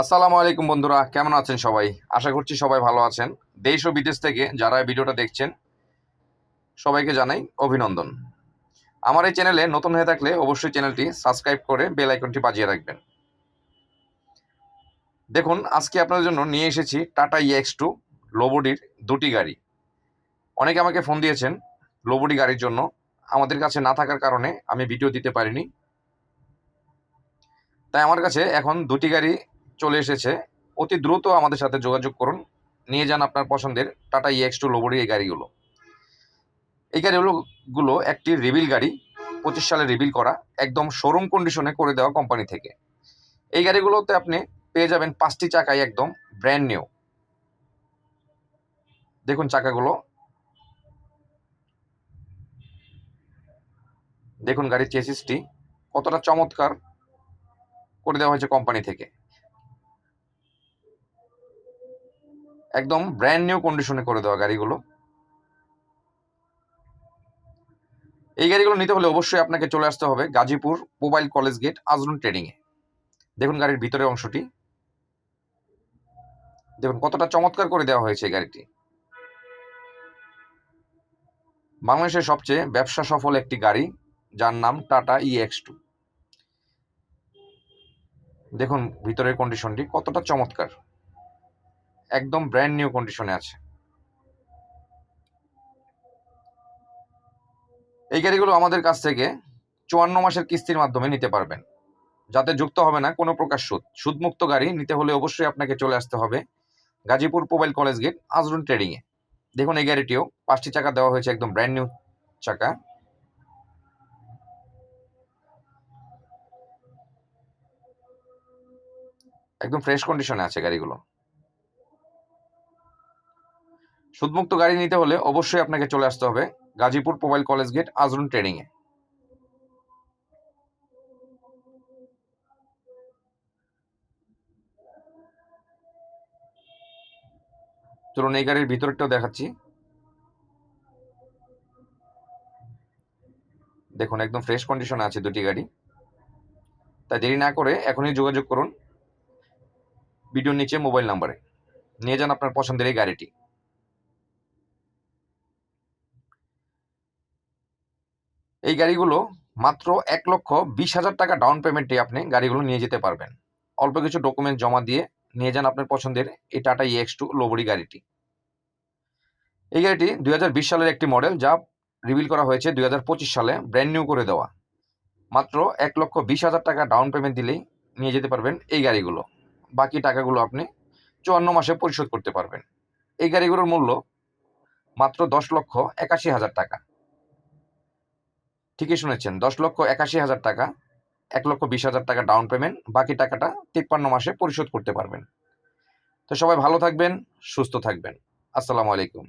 আসসালামু আলাইকুম বন্ধুরা, কেমন আছেন সবাই? আশা করছি সবাই ভালো আছেন। দেশ ও বিদেশ থেকে যারা ভিডিওটা দেখছেন, সবাইকে জানাই অভিনন্দন। আমার এই চ্যানেলে নতুন হয়ে থাকলে অবশ্যই চ্যানেলটি সাবস্ক্রাইব করে বেল আইকনটি বাজিয়ে রাখবেন। দেখুন, আজকে আপনাদের জন্য নিয়ে এসেছি টাটা ইএক্স টু লোবডির দুটি গাড়ি। অনেকে আমাকে ফোন দিয়েছেন লোবডি গাড়ির জন্য। আমাদের কাছে না থাকার কারণে আমি ভিডিও দিতে পারিনি। তাই আমার কাছে এখন দুটি গাড়ি চলে এসেছে। অতি দ্রুত আমাদের সাথে যোগাযোগ করুন। নিয়ে যান আপনার পছন্দের টাটা ইএক্স টু লোবরি এই গাড়িগুলো। এই গাড়িগুলোগুলো একটি রিবিল গাড়ি, পঁচিশ সালে রিবিল করা, একদম শোরুম কন্ডিশনে করে দেওয়া কোম্পানি থেকে। এই গাড়িগুলোতে আপনি পেয়ে যাবেন পাঁচটি চাকাই একদম ব্র্যান্ড নিউ দেখুন চাকাগুলো। দেখুন গাড়ির চেসিসটি কতটা চমৎকার করে দেওয়া হয়েছে কোম্পানি থেকে। একদম ব্র্যান্ড নিউ কন্ডিশনে করে দেওয়া গাড়িগুলো। এই গাড়িগুলো নিতে হলে অবশ্যই আপনাকে চলে আসতে হবে গাজীপুর মোবাইল কলেজ গেট, আজরুন ট্রেডিংয়ে দেখুন গাড়ির ভিতরের অংশটি। দেখুন কতটা চমৎকার করে দেওয়া হয়েছে এই গাড়িটি। বাংলাদেশের সবচেয়ে ব্যবসা সফল একটি গাড়ি, যার নাম টাটা ইএক্স টু দেখুন ভিতরের কন্ডিশনটি কতটা চমৎকার। একদম ব্র্যান্ড নিউ কন্ডিশনে আছে। এই গাড়িগুলো আমাদের কাছ থেকে চুয়ান্ন মাসের কিস্তির মাধ্যমে নিতে পারবেন। যাতে যুক্ত হবে না, কোনো প্রকার সুদ। সুদমুক্ত গাড়ি নিতে হলে অবশ্যই আপনাকে চলে আসতে হবে গাজীপুর মোবাইল কলেজ গেট আজরুন ট্রেডিংয়ে দেখুন এই গাড়িটিও, পাঁচটি চাকা দেওয়া হয়েছে, একদম ব্র্যান্ড নিউ চাকা। একদম ফ্রেশ কন্ডিশনে আছে গাড়িগুলো। সুদমুক্ত গাড়ি নিতে হলে অবশ্যই আপনাকে চলে আসতে হবে গাজীপুর মোবাইল কলেজ গেট, আজরুন ট্রেডিং এ। চলুন এই গাড়ির ভিতরটাও দেখাচ্ছি। দেখুন, একদম ফ্রেশ কন্ডিশনে আছে দুটি গাড়ি। তাই দেরি না করে এখনই যোগাযোগ করুন। ভিডিওর নিচে মোবাইল নাম্বারে। নিয়ে যান আপনার পছন্দের এই গাড়িটি। এই গাড়িগুলো মাত্র এক লক্ষ বিশ হাজার টাকা ডাউন পেমেন্টে আপনি গাড়িগুলো নিয়ে যেতে পারবেন। অল্প কিছু ডকুমেন্ট জমা দিয়ে নিয়ে যান আপনার পছন্দের এই টাটা ইএক্স টু লোবরি গাড়িটি। এই গাড়িটি দুই হাজার বিশ সালের একটি মডেল যা রিভিল করা হয়েছে দুই হাজার পঁচিশ সালে ব্র্যান্ড নিউ করে দেওয়া। মাত্র এক লক্ষ বিশ হাজার টাকা ডাউন পেমেন্ট দিলেই নিয়ে যেতে পারবেন এই গাড়িগুলো। বাকি টাকাগুলো আপনি চুয়ান্ন মাসে পরিশোধ করতে পারবেন। এই গাড়িগুলোর মূল্য মাত্র দশ লক্ষ একাশি হাজার টাকা। ঠিকই শুনেছেন, দশ লক্ষ একাশি হাজার টাকা, এক লক্ষ বিশ হাজার টাকা ডাউন পেমেন্ট বাকি টাকাটা তিপ্পান্ন মাসে পরিশোধ করতে পারবেন। তো সবাই ভালো থাকবেন, সুস্থ থাকবেন। আসসালামু আলাইকুম।